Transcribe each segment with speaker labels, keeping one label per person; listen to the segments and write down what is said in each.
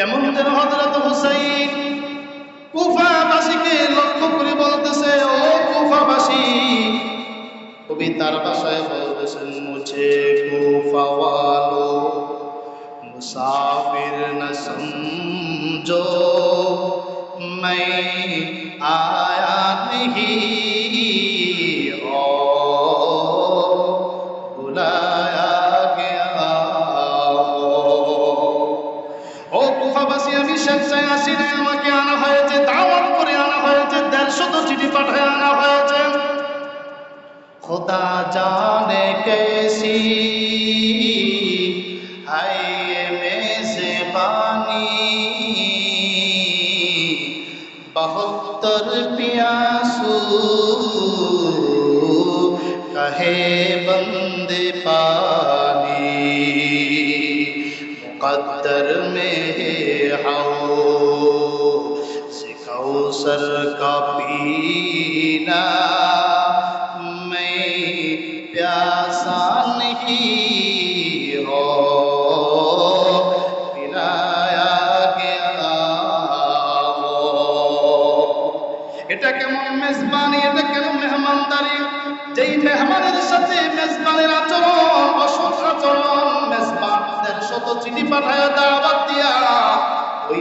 Speaker 1: কেমন যেন হজরত হুসাইন কুফাবাসীকে লক্ষ্য করে বলতেছে ও কুফাবাসী কবি তার ভাষায় বলতেছেন মুঝে কুফা वालो मुसाफिर न समझो मैं आया नहीं जाने कैसी है ये मेजबानी। बहत्तर प्यासू कहे बंदे पानी। मुकद्दर में हाओ सिखाओ सर का पीना। प्यासा नहीं हो पिलाया गया हो এটা কেমন মেজবানি এটা কেমন মেহমানদারি যেই মেহমানের সাথে মেজবানের আচরণ অসৎ আচরণ মেজবানদের শত চিঠি পাঠায় দাওয়াত দিয়া ওই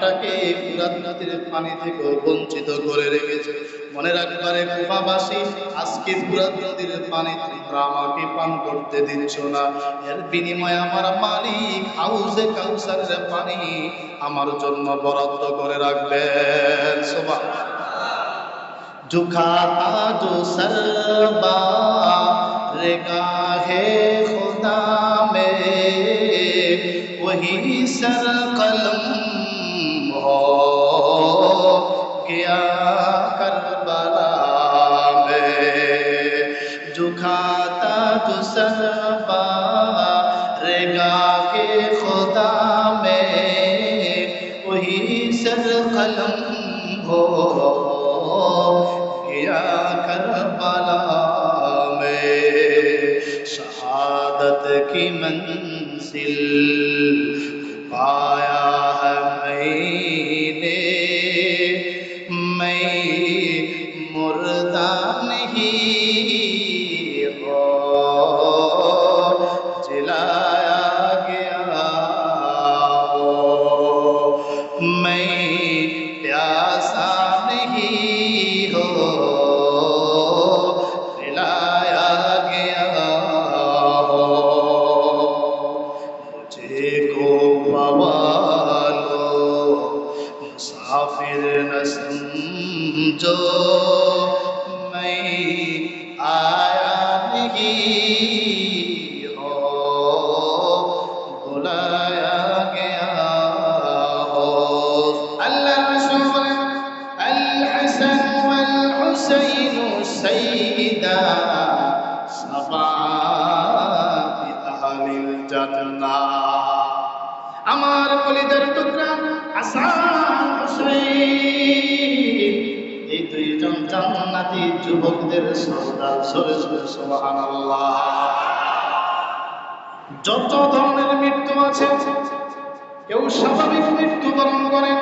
Speaker 1: নামটাকে ফুরাত নদীর পানি থেকে বঞ্চিত করে রেখেছে। মনে রাখবারে কুফাবাসী, আজকে ফুরাত নদীর পানি তোমরা আমাকে পান করতে দিচ্ছ না। এর বিনিময়ে আমার মালিক হাউসে কাউসারের পানি আমার জন্য বরাদ্দ করে রাখবেন। সবাই ঝুখাতা জো সরবা রেগাহে খুদা মে وہی سر قلم سربا رگا کے خدا میں وہی سر قلم ہو۔ گیا کربلا میں شہادت کی منزل আহলিল জান্নাহ আমার কলিজার টুকরা হুসাইন। এই দুইজন জান্নাতি যুবকদের সর্দার সরে সুবহানাল্লাহ। যত ধরনের মৃত্যু আছে, কেউ স্বাভাবিক মৃত্যুবরণ করে,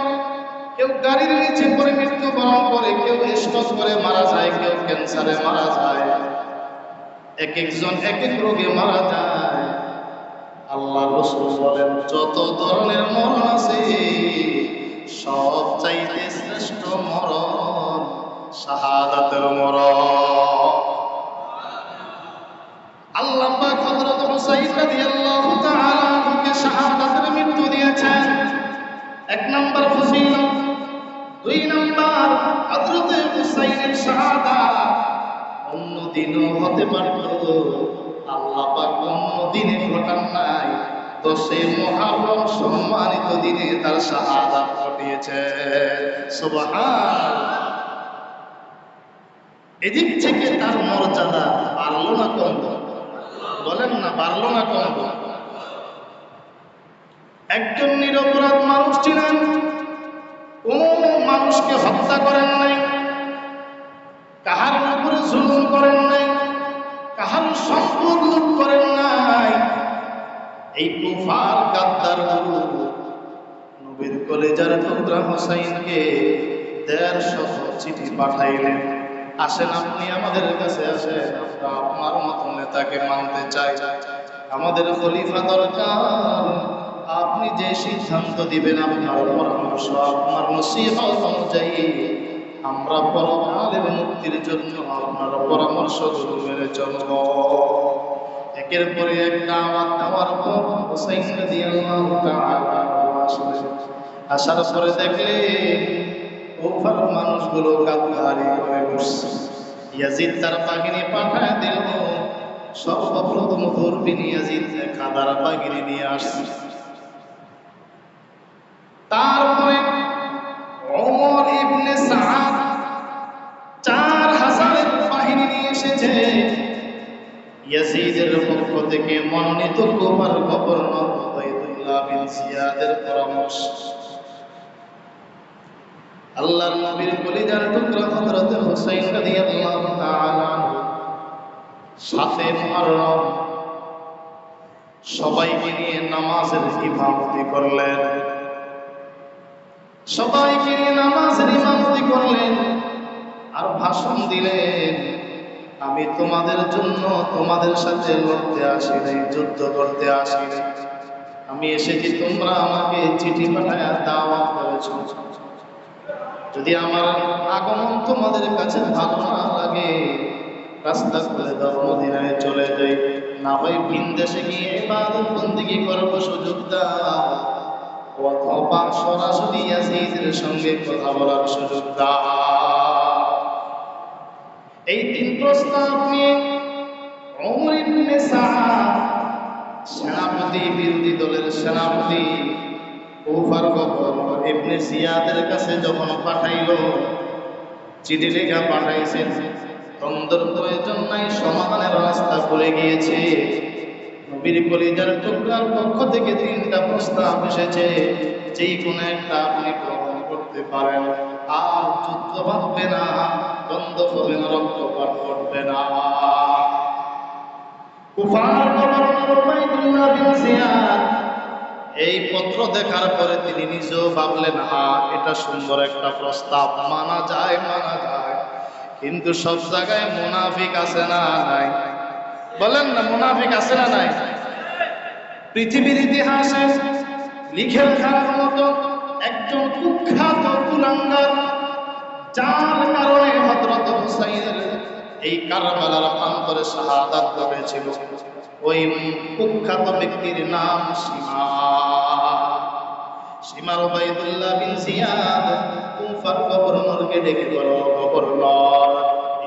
Speaker 1: কেউ গাড়ির নিচে করে মৃত্যুবরণ করে, কেউ স্ট্রোক করে মারা যায়, কেউ ক্যান্সারে মারা যায়। এক একজন এক এক রোগে মারা যায়। আল্লাহ রসুল বলেন, যত ধরনের মরণ আছে, সব চাইতে শ্রেষ্ঠ মরণ শাহাদাতের মরণ। আল্লাহ পাক হযরত হুসাইন রাদিয়াল্লাহু তাআলা শাহাদাতের মৃত্যু দিয়েছেন। এক নম্বর ফজিলত, দুই নম্বর হযরত হুসাইনের শাহাদাত। অন্য দিনও হতে পারত আল্লাহ পাক অন্য দিনে ঘটান নাই। দশে মহারম সম্মানিত দিনে তার শাহাদাত ঘটিয়েছে এদিক থেকে তার মর্যাদা না কমলো বলেন না, বাড়লো না কমলো একজন নিরপরাধ মানুষ ছিলেন, কোন মানুষকে হত্যা করেন নাই। কাহার জুলুম করেন নাই কাহার সম্পদ লুট করেন নাই। এই কুফার গাদ্দার গুরু কলেজার টুকরা হোসাইনকে দেড় শত চিঠি পাঠাইলেন। আসেন আপনি আমাদের কাছে আসেন, আমরা আপনার মতো নেতাকে মানতে চাই। আমাদের খলিফা দরকার, আপনি যে সিদ্ধান্ত দিবেন, আপনার পরামর্শ, আপনার নসিহত অনুযায়ী আমরা পরকালের মুক্তির জন্য আপনার পরামর্শ মেনে চলব একের পরে এক দাওয়াত দেওয়ার পর হুসাইন রাদিয়াল্লাহু তাআলা আসার পরে দেখলে ওফার মানুষগুলো কাতারি করে বসছে। ইয়াজিদ তার বাহিনী পাঠায় দিল, সর্বপ্রথম ধর্মিনী ইয়াজিদ কাদার বাহিনী নিয়ে আসছে। তারপরে ওমর ইবনে সাদ ইয়াজিদের পক্ষ থেকে মনোনীত কুমার গভর্নর বিন জিয়াদের পরামর্শ। আল্লাহর নবীর টুকরা হযরত হুসাইন রাদিয়াল্লাহু তাআলা সাথে সবাইকে নিয়ে নামাজের ইমামতি করলেন। সবাইকে নিয়ে নামাজের ইমামতি করলেন। আর ভাষণ দিলেন। আমি তোমাদের জন্য তোমাদের সাথে লড়তে আসি নাই, যুদ্ধ করতে আসি নাই। আমি এসেছি, তোমরা আমাকে চিঠি পাঠায় দাওয়াত করেছ। যদি আমার আগমন তোমাদের কাছে ভালো না লাগে, রাস্তা খুলে দাও, মদিনায় চলে যাই। না হয় ভিন দেশে গিয়ে ইবাদত বন্দিগি করব, সুযোগ দাও। অথবা সরাসরি ইয়াজিদের সঙ্গে কথা বলার সুযোগ দাও। এই তিন প্রস্তাব নিয়ে ওমর ইবনে সেনাপতি, বিরোধী দলের সেনাপতি জিয়াদের কাছে যখন পাঠাইলো, চিঠি লেখা পাঠাইছেন দ্বন্দ্বের প্রয়োজন নাই সমাধানের রাস্তা খুলে গিয়েছে। নবীর কলিজার টুকরার পক্ষ থেকে তিনটা প্রস্তাব এসেছে, যেই কোনো একটা আপনি গ্রহণ করতে পারেন। আর যুদ্ধ ভাববে না। দ্বন্দ্ব হবে না রক্তপাত করবে না। এই পত্র দেখার পরে তিনি নিজেও ভাবলেন, হা, এটা সুন্দর একটা প্রস্তাব। মানা যায় মানা যায়। কিন্তু সব জায়গায় মুনাফিক আছে না নাই? বলেন না, মুনাফিক আছে না নাই? পৃথিবীর ইতিহাসে লিখে রাখার মতো একজন কুখ্যাত কুলাঙ্গার যার কারণে হযরত হুসাইনের এই কারবালার শাহাদাত ওই কুখ্যাত ব্যক্তির নাম সীমা। সীমার বিন কুফার গভর্নরকে ডেকে বলো গভর্নর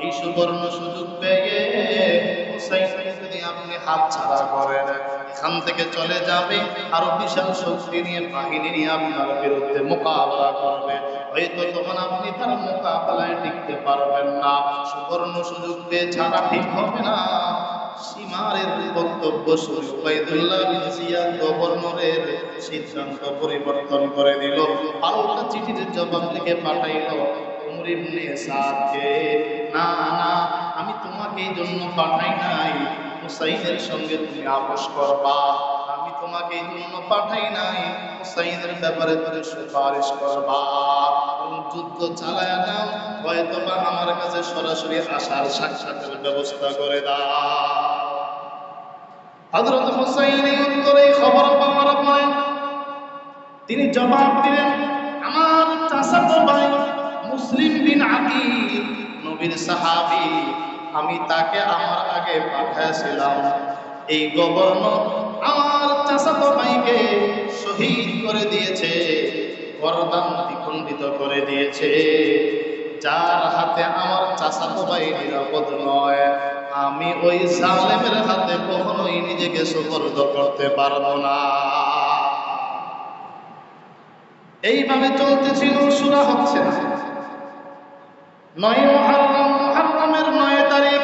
Speaker 1: এই সুবর্ণ সুযোগ পেয়ে হুসাইনকে যদি আপনি হাত ছাড়া করেন, এখান থেকে চলে যাবে। আরও বিশাল শক্তি নিয়ে বাহিনী নিয়ে আপনার বিরুদ্ধে মোকাবেলা করবে। হয়তো তখন আপনি তার মোকাবেলায় টিকতে পারবেন না। সুবর্ণ সুযোগ পেয়ে ছাড়া ঠিক হবে না। সীমারের পরিবর্তন করে দিল। পাল্টা চিঠির জবাব লিখে পাঠাইল না না, আমি তোমাকে এই জন্য পাঠাই নাই। সঙ্গে তুমি আপোষ করবা। এই জন্য পাঠাই নাই। হুসাইনের ব্যাপারে তুমি সুপারিশ করবা। যুদ্ধ চালায় নাও, হয়তো বা আমার কাছে সরাসরি আসার সাক্ষাতের ব্যবস্থা করে দাও। হযরত হুসাইন এই খবর পাওয়ার পরে তিনি জবাব দিলেন, আমার চাচাতো ভাই মুসলিম বিন আকিব নবীর সাহাবি, আমি তাকে আমার আগে পাঠাইছিলাম। এই গভর্নর আমার চাচাতো ভাইকে শহীদ করে দিয়েছে, গরদান দ্বিখণ্ডিত করে দিয়েছে। যার হাতে আমার চাচাতো ভাই নিরাপদ নয়, আমি ওই জালেমের হাতে কখনোই নিজেকে সুপর্দ করতে পারব না। এইভাবে চলতেছিল, সুরা হচ্ছে নয় মহারম মহারমের নয় তারিখ,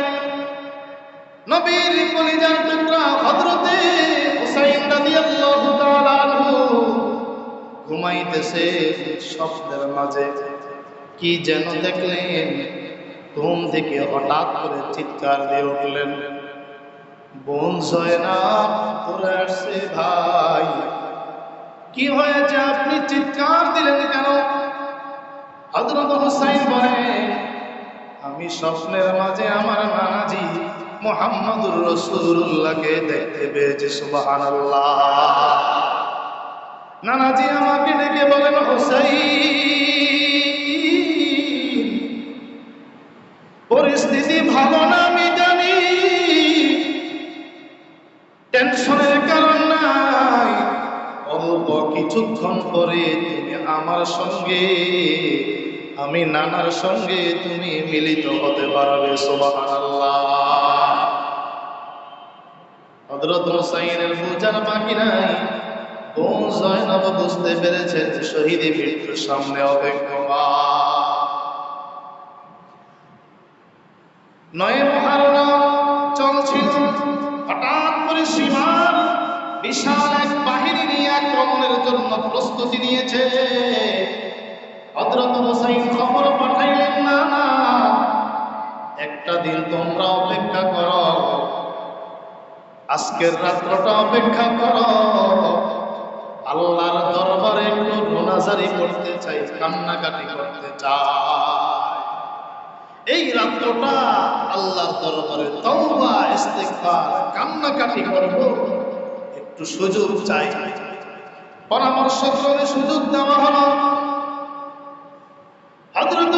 Speaker 1: নবীর কলিজার টুকরা হযরতে হুসাইন ঘুমাইতেছে মাঝে। কি যেন দেখলেন, ঘুম থেকে হঠাৎ করে চিৎকার দিয়ে উঠলেন। বোন ভাই, কি হয়েছে? আপনি চিৎকার দিলেন কেন? হজরত হুসাইন বলেন, আমি স্বপ্নের মাঝে আমার নানাজি মোহাম্মদুর রসুল্লাহকে দেখতে পেয়েছি সুবাহান নানাজি আমাকে ডেকে বলেন হোসাই পরিস্থিতি ভালো না আমি জানি টেনশনের কারণ নাই। অল্প কিছুক্ষণ পরে তুমি আমার সঙ্গে, আমি নানার সঙ্গে তুমি মিলিত হতে পারবে, সুবহানাল্লাহ। হযরত হুসাইনের বুঝার বাকি নাই। বোন জয়নব বুঝতে পেরেছেন শহীদি মৃত্যুর সামনে অপেক্ষমান। নয় মহারণা চলছিল হঠাৎ করে সীমার বিশাল এক বাহিনী নিয়ে আক্রমণের জন্য প্রস্তুতি নিয়েছে। হযরত হোসাইন খবর পাঠাইলেন, না না, একটা দিন তোমরা অপেক্ষা করো আজকের রাত্রটা অপেক্ষা করো। আল্লাহর দরবারে একটু মোনাজারি করতে চাই, কান্নাকাটি করতে চাই। এই রাত্রটা আল্লাহর দরবারে তওবা, ইস্তেগফার, কান্নাকাটি করব। একটু সুযোগ চাই। পরামর্শ করে সুযোগ দেওয়া হলো। হযরত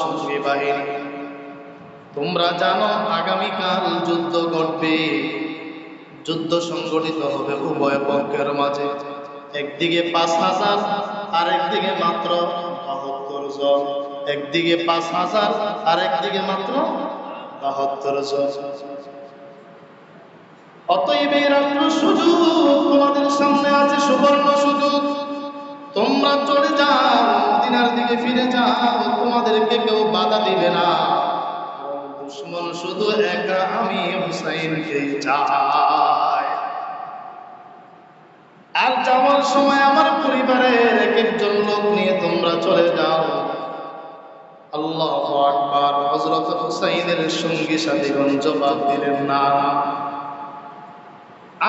Speaker 1: সঙ্গী বাহিনী তোমরা জানো আগামীকাল যুদ্ধ ঘটবে। যুদ্ধ সংগঠিত হবে উভয় পক্ষের মাঝে। একদিকে পাঁচ হাজার আর একদিকে মাত্র বাহাত্তর জন। একদিকে পাঁচ হাজার আর একদিকে মাত্র বাহাত্তর জন। অতএব এই রাত্র সুযোগ তোমাদের সামনে আছে, সুবর্ণ সুযোগ। তোমরা চলে যাও। দিনার দিকে ফিরে যাও, তোমাদেরকে কেউ বাধা দিবে না। দুশ্মন শুধু একা আমি হুসাইনকে চাই। আর যাওয়ার সময় আমার পরিবারের এক একজন লোক নিয়ে তোমরা চলে যাও, আল্লাহ আকবার হজরত হুসাইনের সঙ্গী সাথীগণ জবাব দিলেন, না,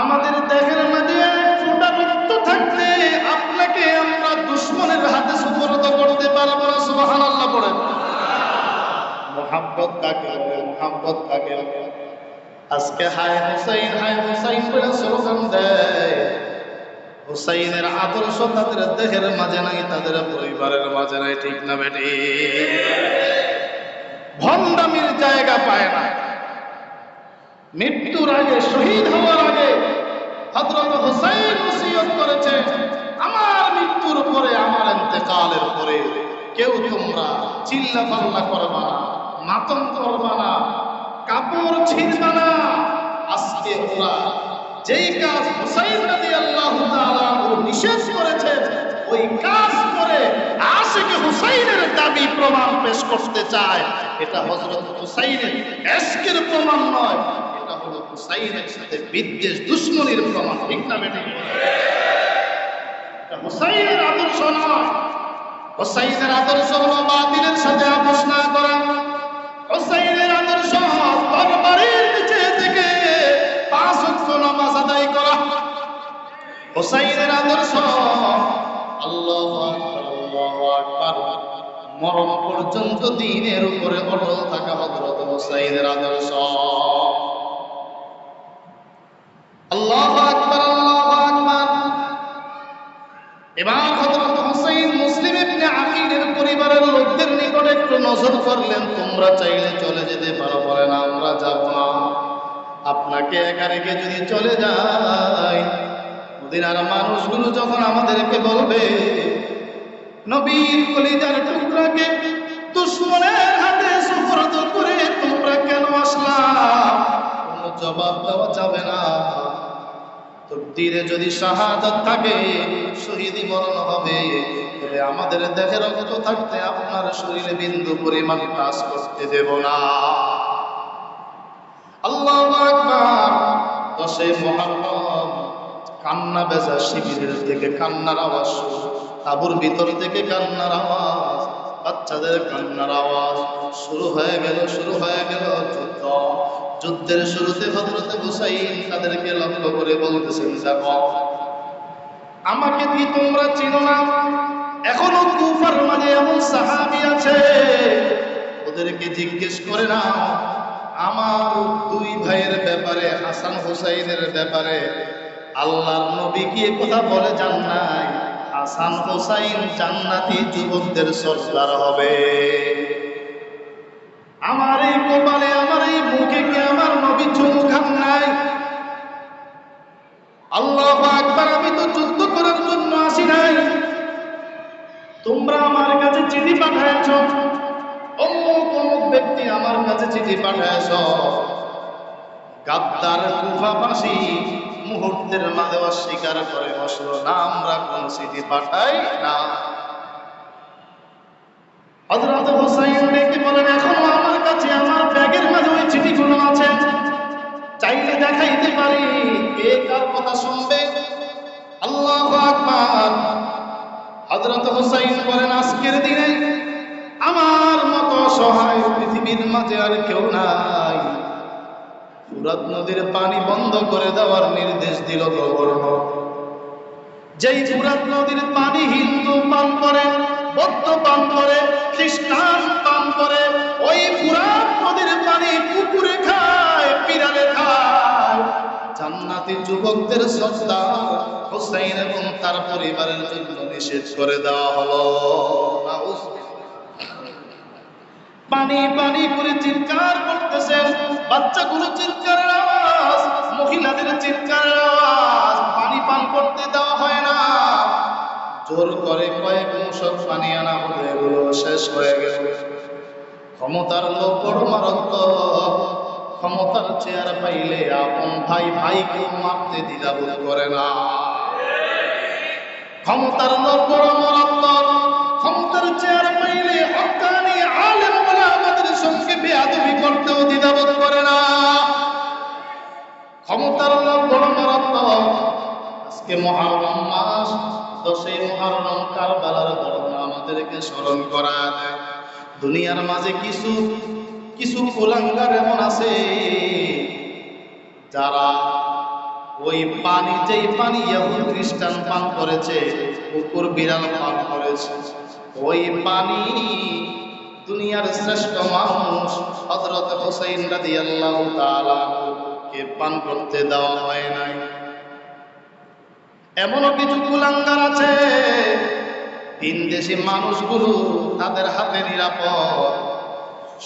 Speaker 1: আমাদের দেহের মাঝে এক ফোঁটা রক্ত থাকলে আপনাকে আমরা দুশ্মনের হাতে সুপর্দ করতে পারব না সুবাহান আল্লাহ পড়েন বলে মোহাব্বত কাকে বলে আজকে হায় হুসাইন হায় হুসাইন দেয়। হুসাইনের আদর্শ তাদের দেহের মাঝে নাই, তাদের পরিবারের মাঝে নাই, ঠিক না বেটি? জায়গা পায় না। মৃত্যুর আগে, শহীদ হওয়ার আগে হযরত হুসাইন করেছে, আমার মৃত্যুর পরে আমার ইন্তেকালের পরে কেউ তোমরা চিল্লা পাল্লা করবা না করবা না, কাপড় ছিঁড়বা না। আজকে ওরা যেই কাজ হুসাইন রাদিয়াল্লাহু তাআলা নিষেধ করেছেন, ওই কাজ করে আশিকে হুসাইনের দাবি প্রমাণ পেশ করতে চায়। এটা হযরত হুসাইনের এশকের প্রমাণ নয়, এটা হলো হুসাইনের সাথে বিদ্বেষ, দুশ্মনীর প্রমাণ। ঠিক না বেটি? হুসাইনের আদর্শ হলো বাতিলের সাথে আপোষ না করা। হুসাইনের আদর্শ তরবারির নিচে থেকে পাঁচ ওয়াক্ত নামাজ আদায় করা। হুসাইনের আদর্শ আল্লাহু মরণ পর্যন্ত দিনের উপরে অটল থাকা হযরত হুসাইনের আদর্শ। নজর করলেন, তোমরা চাইলে চলে যেতে পারো বলে না, আমরা যাব না। আপনাকে একা রেখে যদি চলে যাই, মদিনার মানুষগুলো যখন আমাদেরকে বলবে, নবীর কলিজার টুকরাকে দুশ্মনের হাতে সুপর্দ করে তোমরা কেন আসলা? কোনো জবাব দেওয়া যাবে না। তকদিরে যদি শাহাদাত থাকে, শহীদি মরণ হবে। তবে আমাদের দেহে রক্ত থাকতে আপনার শরীরে বিন্দু পরিমাণ কাজ করতে দেব না। আল্লাহ দশে কান্না বেজা শিবিরের থেকে কান্নার আওয়াজ। তাঁবুর ভিতর থেকে কান্নার আওয়াজ, বাচ্চাদের কান্নার আওয়াজ। শুরু হয়ে গেল, শুরু হয়ে গেল যুদ্ধ। যুদ্ধের শুরুতে হজরতে হুসাইন তাদেরকে লক্ষ্য করে বলতেছেন, দেখো, আমাকে কি তোমরা চিনো না? এখনও কুফার মাঝে এমন সাহাবি আছে, ওদেরকে জিজ্ঞেস করে না আমার দুই ভাইয়ের ব্যাপারে, হাসান হুসাইনের ব্যাপারে আল্লাহর নবী কি কথা বলে জান নাই? হাসান হুসাইন জান্নাতি যুবকদের সর্দার হবে। আমার এই কপালে, আমার এই মুখে কি আমার নবী চুমু খান নাই? আল্লাহ চিঠি পাঠাইছ অমুক অমুক ব্যক্তি আমার কাছে চিঠি পাঠাইছ গাদ্দার কুফাবাসী মুহূর্তের মাঝে অস্বীকার করে বসল, না, আমরা কোন চিঠি পাঠাই না। হযরত হুসাইন ডেকে বলেন, এখনও আমার কাছে আমার ব্যাগের মাঝে ওই চিঠিগুলো আছে। চাইলে দেখাইতে পারি কে কার কথা শুনবে? আল্লাহু আকবার। হযরত হুসাইন বলেন, আজকের দিনে আমার মতো সহায় পৃথিবীর মাঝে আর কেউ নাই। ফুরাত নদীর পানি বন্ধ করে দেওয়ার নির্দেশ দিল গভর্নর। যেই ফুরাত নদীর পানি হিন্দু পান করে, বৌদ্ধ পান করে, খ্রিস্টান পান করে, ওই ফুরাত নদীর পানি কুকুরে খায় পিরালে খায়। জান্নাতি যুবকদের সর্দার হোসাইন এবং তার পরিবারের জন্য নিষেধ করে দেওয়া হলো। নাউজুবিল্লাহ। পানি পানি করে চিৎকার করতেছেন বাচ্চাগুলো চিৎকারের আওয়াজ, মহিলাদের চিৎকারের আওয়াজ, পানি পান করতে দেওয়া হয় না। জোর করে কয়েক মুসক পানি আনা হলো, এগুলো শেষ হয়ে গেল। ক্ষমতার লোক বড় মারাত্মক। ক্ষমতার চেয়ার পাইলে আপন ভাই ভাইকে মারতে দ্বিধাবোধ করে না। ক্ষমতার লোক বড় মারাত্মক। ক্ষমতার চেয়ার পাইলে হকানি আলেম বেয়াদবি করতেও দ্বিধাবোধ করে না। ক্ষমতার লোক বড় মারাত্মক আজকে মহারম মাস, দশই মহারম কারবালার ঘটনা আমাদেরকে স্মরণ করা দুনিয়ার মাঝে কিছু কিছু কুলাঙ্গার এমন আছে, যারা ওই পানি, যেই পানি ইহুদ খ্রিস্টান পান করেছে, কুকুর বিড়াল পান করেছে, ওই পানি দুনিয়ার শ্রেষ্ঠ মানুষ হযরত হোসেন কে পান করতে দেওয়া হয় নাই। এমনও কিছু কুলাঙ্গার আছে, তিন দেশি মানুষগুলো তাদের হাতে নিরাপদ।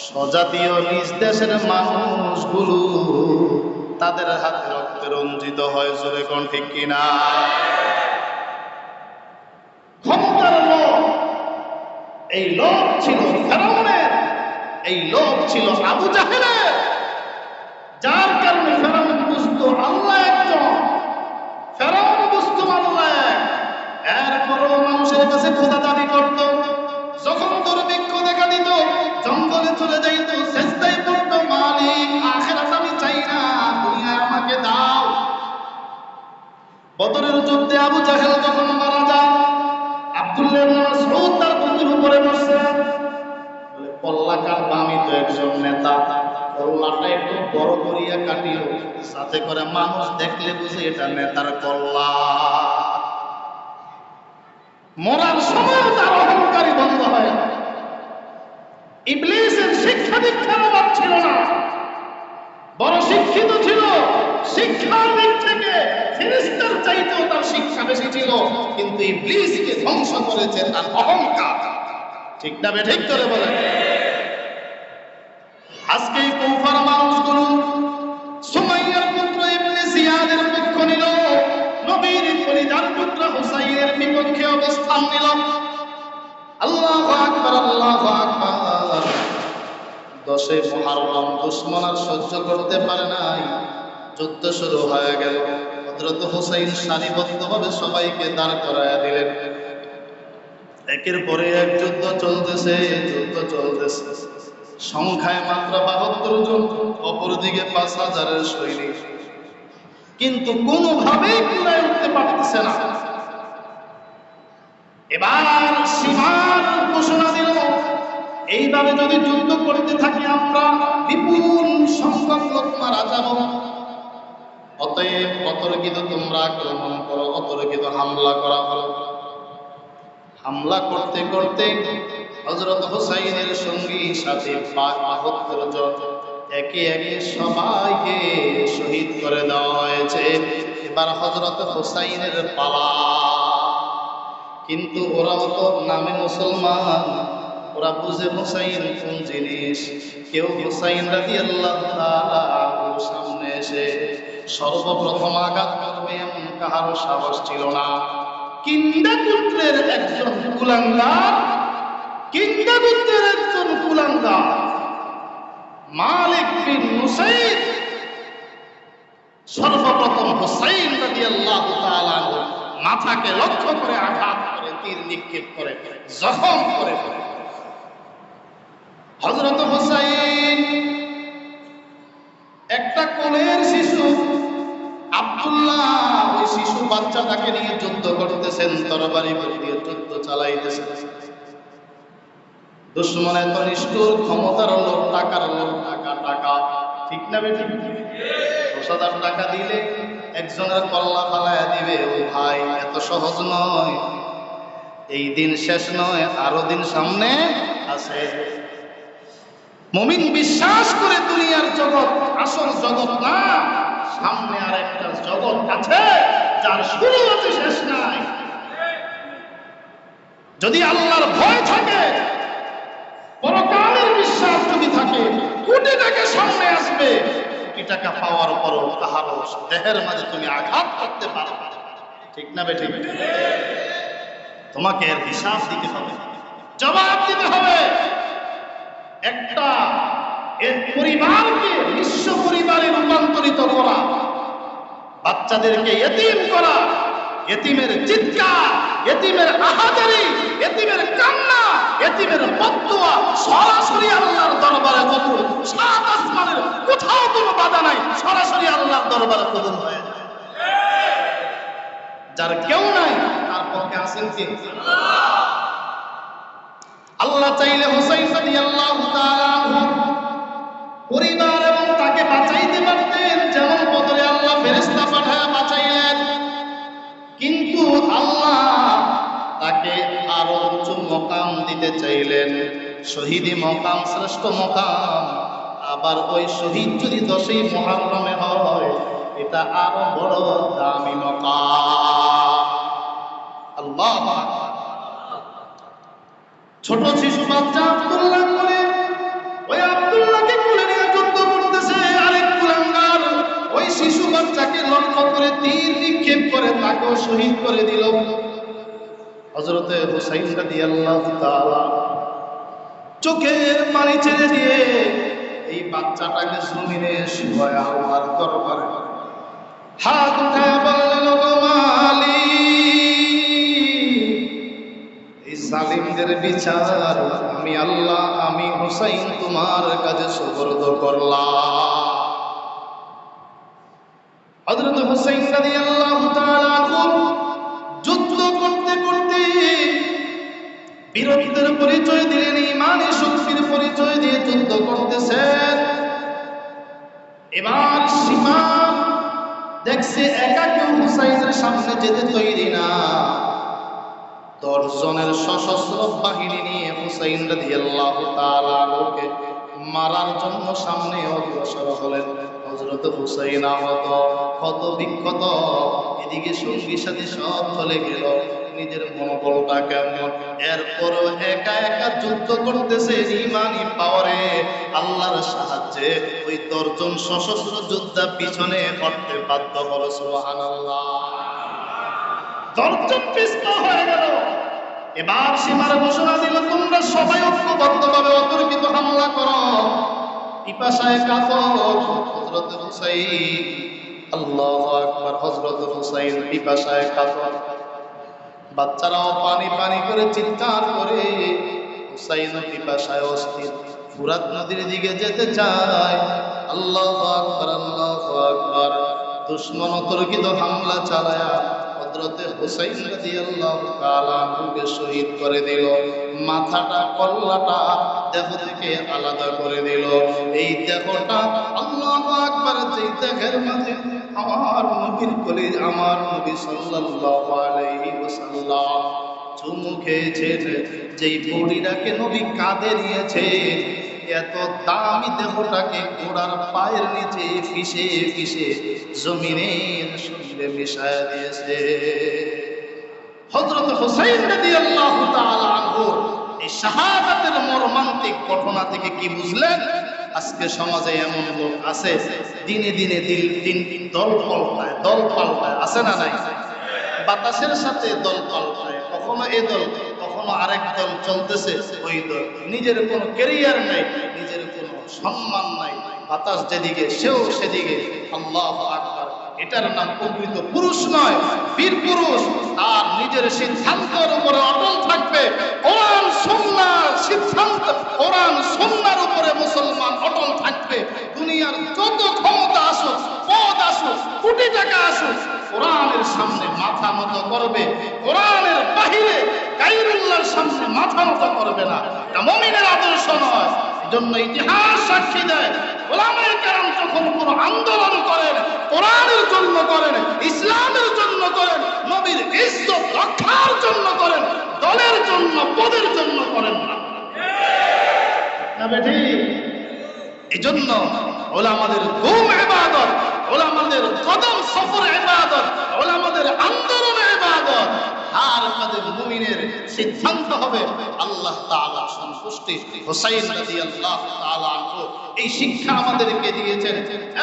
Speaker 1: স্বজাতীয় নিজ দেশের মানুষগুলো তাদের হাতে রক্তে রঞ্জিত হয়, জোরে কোন ঠিক কিনা? ক্ষমতার লোক এই লোক ছিল ফেরাউনের, এই লোক ছিল আবু জাহেলের। যার কারণে ফেরাউন বুঝতো আল্লাহ একজন, ফেরাউন বুঝতো আল্লাহ এক। এরপরও মানুষের কাছে খোদা দাবি করত, যখন দুর্ভিক্ষ দেখা দিত, জঙ্গলে চলে যাইত চেষ্টাই করত মালিক, আখেরাত আমি চাই না দুনিয়ায় আমাকে দাও। বদরের যুদ্ধে আবু জাহেল যখন মারা যায় আব্দুল্লাহ উপরে বসছে বলে পল্লা কাটবা তো একজন নেতা। কল্লাটা একটু বড় করিয়া সাথে করে মানুষ দেখলে বুঝে এটা নেতার কল্লা। মরার সময় তার অহংকারী বন্ধ হয়। ইবলিসের শিক্ষা দীক্ষার অভাব ছিল না। বড় শিক্ষিত ছিল। শিক্ষার দিক থেকে চাইতেও তার শিক্ষা বেশি ছিল। কিন্তু ইবলিসকে ধ্বংস করেছে তার অহংকার। ঠিক না ঠিক করে বলেন। আজকে কৌফার মানুষগুলো সুমাইয়ার পুত্র ইবনে জিয়াদের পক্ষ নিল, নবীর ফরিদার পুত্র হুসাইনের বিপক্ষে অবস্থান নিল। আল্লাহু আকবার আল্লাহু আকবার। দশে মহারম দুশ্মন আর সহ্য করতে পারে নাই। যুদ্ধ শুরু হয়ে গেল। হযরত হুসাইন সারিবদ্ধভাবে সবাইকে দাঁড় করায়া দিলেন। একের পরে এক যুদ্ধ চলতেছে যুদ্ধ চলতেছে। সংখ্যায় মাত্র বাহাত্তর জন, অপরদিকে পাঁচ হাজারের সৈনিক। কিন্তু কোনোভাবেই কুলায় উঠতে পারতেছে না। এবার সীমার ঘোষণা দিল, এইভাবে যদি যুদ্ধ করতে থাকি আমরা, বিপুল সংখ্যক লোক মারা যাব। অতএব অতর্কিত তোমরা আক্রমণ করো, অতর্কিত হামলা করা হলো। হামলা করতে করতে হজরত হুসাইনের সঙ্গী সাথে বাহাত্তর জন একে একে সবাইকে শহীদ করে দেওয়া হয়েছে। এবার হজরত হুসাইনের পালা। কিন্তু ওরাও তো নামে মুসলমান। ওরা বুঝে হুসাইন কোন জিনিস। কেউ হুসাইন রাজি আল্লাহ সামনে এসে সর্বপ্রথম আঘাত করবে এমন কাহারও সাহস ছিল না। কিন্দা পুত্রের একজন কুলাঙ্গার কিন্দা পুত্রের একজন কুলাঙ্গার। মালিক বিন নুসাইদ সর্বপ্রথম হুসাইন রাদিয়াল্লাহু তাআলা মাথাকে লক্ষ্য করে আঘাত করে, তীর নিক্ষেপ করে, জখম করে হযরত হুসাইন একটা কোলের শিশু আব্দুল্লাহ, ওই শিশু বাচ্চাটাকে নিয়ে যুদ্ধ করতেছেন, তরবারি করে দিয়ে যুদ্ধ চালাইতেছেন। দুশ্মন এত নিষ্ঠুর, ক্ষমতার লোক, টাকার লোক, টাকা টাকা। ঠিক না বেঠিক দশ হাজার টাকা দিলে একজনের কল্লা ফালাইয়া দিবে, ও ভাই, এত সহজ নয়। এই দিন শেষ নয়, আরও দিন সামনে আছে। মমিন বিশ্বাস করে দুনিয়ার জগৎ, আসল জগৎ না। সামনে আর একটা জগৎ আছে, যার শুরু আছে, শেষ নাই। যদি আল্লাহর ভয় থাকে, পরকালের বিশ্বাস যদি থাকে কোটি টাকা সামনে আসবে কোটি টাকা পাওয়ার পরও তাহার দেহের মাঝে তুমি আঘাত করতে পারো। ঠিক না বেঠিক? তোমাকে এর হিসাব দিতে হবে। জবাব দিতে হবে। একটা এর পরিবারকে, বিশ্ব পরিবারে রূপান্তরিত করা। বাচ্চাদেরকে এতিম করা। এতিমের চিৎকার, এতিমের আহাজারি, এতিমের কান্না, এতিমের বদুয়া সরাসরি আল্লাহর দরবারে কবুল। সাত আসমানের কোথাও কোনো বাধা নাই, সরাসরি আল্লাহর দরবারে কবুল হয়ে যার কেউ নাই, তার পক্ষে আছেন কি? আল্লাহ। চাইলে হুসাইন রাদিয়াল্লাহু তাআলা পরিবার এবং তাকে বাঁচাইতে পারতেন, যেমন বদলে আল্লাহ ফেরেশতা পাঠায় বাঁচাইলেন কিন্তু আল্লাহ তাকে আরও উঁচু মকাম দিতে চাইলেন শহীদি মকাম, শ্রেষ্ঠ মকাম, আবার ওই শহীদ যদি দশই মহারমে হয়, এটা আরও বড় দামি মকাম। ছোট শিশু বাচ্চা আব্দুল্লাহ করে ওই আব্দুল্লাহকে শহীদ করে দিল। হজরতে হুসাইন তাআলা চোখের পানি ছেড়ে দিয়ে এই বাচ্চাটাকে জমিনে হাত উঠায় বললেন এই জালিমদের বিচার আমি আল্লাহ, আমি হুসাইন তোমার কাছে সুবর্দ করলাম। হযরত হুসাইন রাদিয়াল্লাহু তাআলা যুদ্ধ করতে করতে বীরত্বের পরিচয় দিলেন, ইমানের শক্তির পরিচয় দিয়ে যুদ্ধ করতেছেন। এবার সীমা দেখছে একা কেউ হুসাইনের সামনে যেতে তৈরি না। দশজনের সশস্ত্র বাহিনী নিয়ে হুসাইন রাদিয়াল্লাহু তাআলা মারার জন্য সামনে অগ্রসর হলেন। হযরত হুসাইন আহত, ক্ষত বিক্ষত, এদিকে সঙ্গী সাথী সব চলে গেল। নিজের মনোবলটা কেমন? এরপরও একা একা যুদ্ধ করতেছে ইমানি পাওয়ারে আল্লাহর সাহায্যে ওই দশজন সশস্ত্র যোদ্ধা পিছনে হটতে বাধ্য হলো, সুবহানাল্লাহ। দরজন পিস্তা হয়ে গেল। এবার সীমার ঘোষণা দিল, তোমরা সবাই ঐক্যবদ্ধভাবে অতর্কিত হামলা করো। পিপাসায় কাপড় হজরত হুসাইন আল্লাহ আকবার হজরত হুসাইন পিপাসায় কাপড় বাচ্চারাও পানি পানি করে চিৎকার করে হুসাইন পিপাসায় অস্থির। ফুরাত নদীর দিকে যেতে চায়। আল্লাহ আকবার আল্লাহ আকবার। দুশ্মন অতর্কিত হামলা চালায়া। হযরতে হুসাইন রাদিয়াল্লাহু তাআলা আনহুকে শহীদ করে দিল। মাথাটা, কল্লাটা দেহ থেকে আলাদা করে দিল। এই দেহটা আল্লাহু আকবার, যেই দেহের মাঝে আমার নবীর কলি আমার নবী সাল্লাল্লাহু আলাইহি ওয়াসাল্লাম চুমু খেয়েছেন, যেই বডিটাকে নবী কাঁধে নিয়েছে এত দামি দেহটাকে ঘোড়ার পায়ের নিচে ফিসে ফিসে জমিনের সঙ্গে মিশায় দিয়েছে। হজরত হুসাইন তাআলা আনহু এই শাহাদাতের মর্মান্তিক ঘটনা থেকে কি বুঝলেন? আজকে সমাজে এমন লোক আছে দিনে দিনে দিন দিন দিন দল পাল্টায় দল পাল্টায়, আছে না নাই? বাতাসের সাথে দল পাল্টায়, কখনো এ দল কখনো আরেক দল চলতেছে, ওই দল নিজের কোনো কেরিয়ার নাই, নিজের কোনো সম্মান নাই, বাতাস যেদিকে, সেও সেদিকে। আল্লাহ আকবার। এটার নাম প্রকৃত পুরুষ নয়, বীর পুরুষ। আর নিজের সিদ্ধান্তের উপরে অটল থাকবে। কোরআন সুন্নাহর সিদ্ধান্ত, কোরআন সুন্নাহর উপরে মুসলমান অটল থাকবে। দুনিয়ার যত ক্ষমতা আসুক পদ আসুক, কোটি টাকা আসুক, কোরআনের সামনে মাথা নত করবে, কোরআনের বাহিরে গাইরুল্লাহর সামনে মাথা নত করবে না। এটা মুমিনের আদর্শ নয়। জন্য ইতিহাস সাক্ষী দেয়। ওলামায়ে কেরাম যখন কোনো আন্দোলন করেন, কোরআনের জন্য করেন, ইসলামের জন্য করেন, নবীর ইজ্জত রক্ষার জন্য করেন, দলের জন্য, পদের জন্য করেন না। না বেঠি? এই জন্য ওলামাদের ঘুম ইবাদত ওলামাদের কদম সফর ইবাদত, ওলামাদের আন্দোলন ইবাদত। আর কাদের মুমিনের সিদ্ধান্ত হবে আল্লাহ তাআলা সন্তুষ্টি। হুসাইন রাদিয়াল্লাহু তাআলা আনহু এই শিক্ষা আমাদেরকে দিয়েছেন।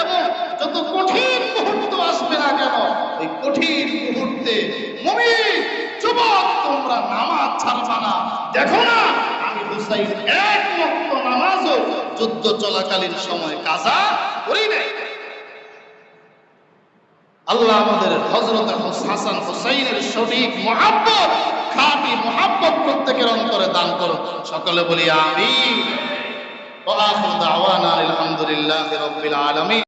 Speaker 1: এবং যত কঠিন মুহূর্ত আসবে না কেন, ওই কঠিন মুহূর্তে মুমিন, যুবক, তোমরা নামাজ ছাড়বা না। দেখো না, আমি হুসাইন এক ওয়াক্ত নামাজও যুদ্ধ চলাকালীন সময় কাজা করি নাই। আল্লাহ আমাদের হজরত হাসান হুসাইনের সঠিক মহাব্বত, খাঁটি মহাব্বত প্রত্যেকের অন্তরে দান করো সকলে বলি আমি আলহামদুলিল্লাহ রবিল আলমী